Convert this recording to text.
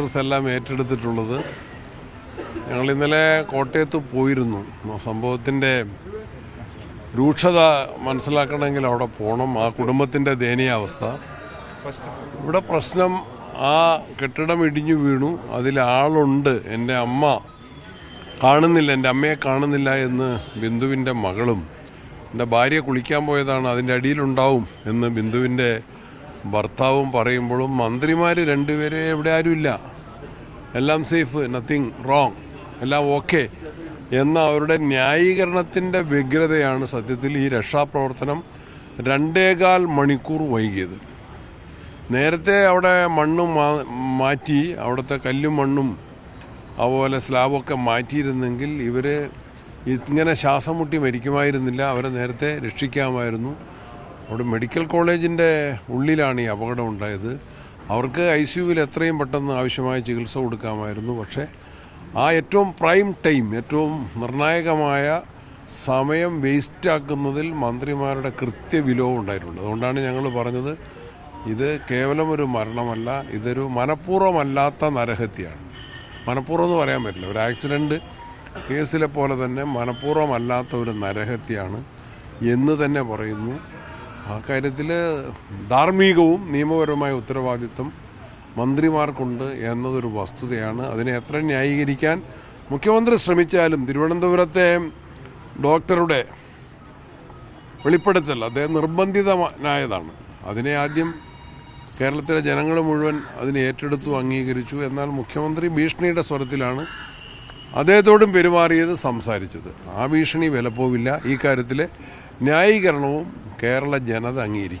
Reporters എല്ലാം ഏറ്റെടുത്തിട്ടുള്ളത്. ഞങ്ങൾ ഇന്നലെ കോട്ടയത്ത് പോയിരുന്നു. സംഭവത്തിന്റെ രൂക്ഷത മനസ്സിലാക്കണമെങ്കിൽ അവിടെ പോകണം ആ കുടുംബത്തിന്റെ ദയനീയാവസ്ഥ. ഇവിടെ പ്രശ്നം ആ കെട്ടിടം ഇടിഞ്ഞു വീണു. അതിൽ ആളുണ്ട്. എന്റെ അമ്മ കാണുന്നില്ല. എന്റെ അമ്മയെ കാണുന്നില്ല എന്ന് ബിന്ദുവിന്റെ മകളും. എന്റെ ഭാര്യ കുളിക്കാൻ പോയതാണ്. അതിന്റെ അടിയിലുണ്ടാവും എന്ന് ബിന്ദുവിന്റെ ഭർത്താവും പറയുമ്പോഴും മന്ത്രിമാർ രണ്ടുപേരെ എവിടെ ആരുമില്ല. എല്ലാം സേഫ് നത്തിങ് റോങ് എല്ലാം ഓക്കെ എന്ന അവരുടെ ന്യായീകരണത്തിന്റെ വ്യഗ്രതയാണ് സത്യത്തിൽ ഈ രക്ഷാപ്രവർത്തനം രണ്ടേകാൽ മണിക്കൂർ വൈകിയത്. നേരത്തെ അവിടെ മണ്ണും മാറ്റി അവിടുത്തെ കല്ലും മണ്ണും അതുപോലെ സ്ലാബൊക്കെ മാറ്റിയിരുന്നെങ്കിൽ ഇവർ ഇങ്ങനെ ശ്വാസം മുട്ടി മരിക്കുമായിരുന്നില്ല. അവരെ നേരത്തെ രക്ഷിക്കാമായിരുന്നു. അവിടെ മെഡിക്കൽ കോളേജിന്റെ ഉള്ളിലാണ് ഈ അപകടം ഉണ്ടായത്. അവർക്ക് ഐ സിയുവിൽ എത്രയും പെട്ടെന്ന് ആവശ്യമായ ചികിത്സ കൊടുക്കാമായിരുന്നു. പക്ഷേ ആ ഏറ്റവും പ്രൈം ടൈം ഏറ്റവും നിർണായകമായ സമയം വേസ്റ്റാക്കുന്നതിൽ മന്ത്രിമാരുടെ കൃത്യവിലോപം ഉണ്ടായിട്ടുണ്ട്. അതുകൊണ്ടാണ് ഞങ്ങൾ പറഞ്ഞത് ഇത് കേവലം ഒരു മരണമല്ല ഇതൊരു മനഃപൂർവമല്ലാത്ത നരഹത്യയാണ്. മനഃപൂർവം എന്ന് പറയാൻ പറ്റില്ല. ഒരു ആക്സിഡന്റ് കേസിലെ പോലെ തന്നെ മനഃപൂർവമല്ലാത്ത ഒരു നരഹത്യയാണ് എന്ന് തന്നെ പറയുന്നു. ആ കാര്യത്തിൽ ധാർമ്മികവും നിയമപരവുമായ ഉത്തരവാദിത്വം മന്ത്രിമാർക്കുണ്ട് എന്നതൊരു വസ്തുതയാണ്. അതിനെ എത്ര ന്യായീകരിക്കാൻ മുഖ്യമന്ത്രി ശ്രമിച്ചാലും തിരുവനന്തപുരത്തെ ഡോക്ടറുടെ വെളിപ്പെടുത്തൽ അദ്ദേഹം നിർബന്ധിതനായതാണ് അതിനെ ആദ്യം കേരളത്തിലെ ജനങ്ങൾ മുഴുവൻ അതിനെ ഏറ്റെടുത്തു അംഗീകരിച്ചു എന്നാൽ മുഖ്യമന്ത്രി ഭീഷണിയുടെ സ്വരത്തിലാണ് അദ്ദേഹത്തോടും പെരുമാറിയത് സംസാരിച്ചത്. ആ ഭീഷണി വിലപ്പോവില്ല. ഈ കാര്യത്തിലെ ന്യായീകരണവും കേരള ജനത അംഗീകരിക്കും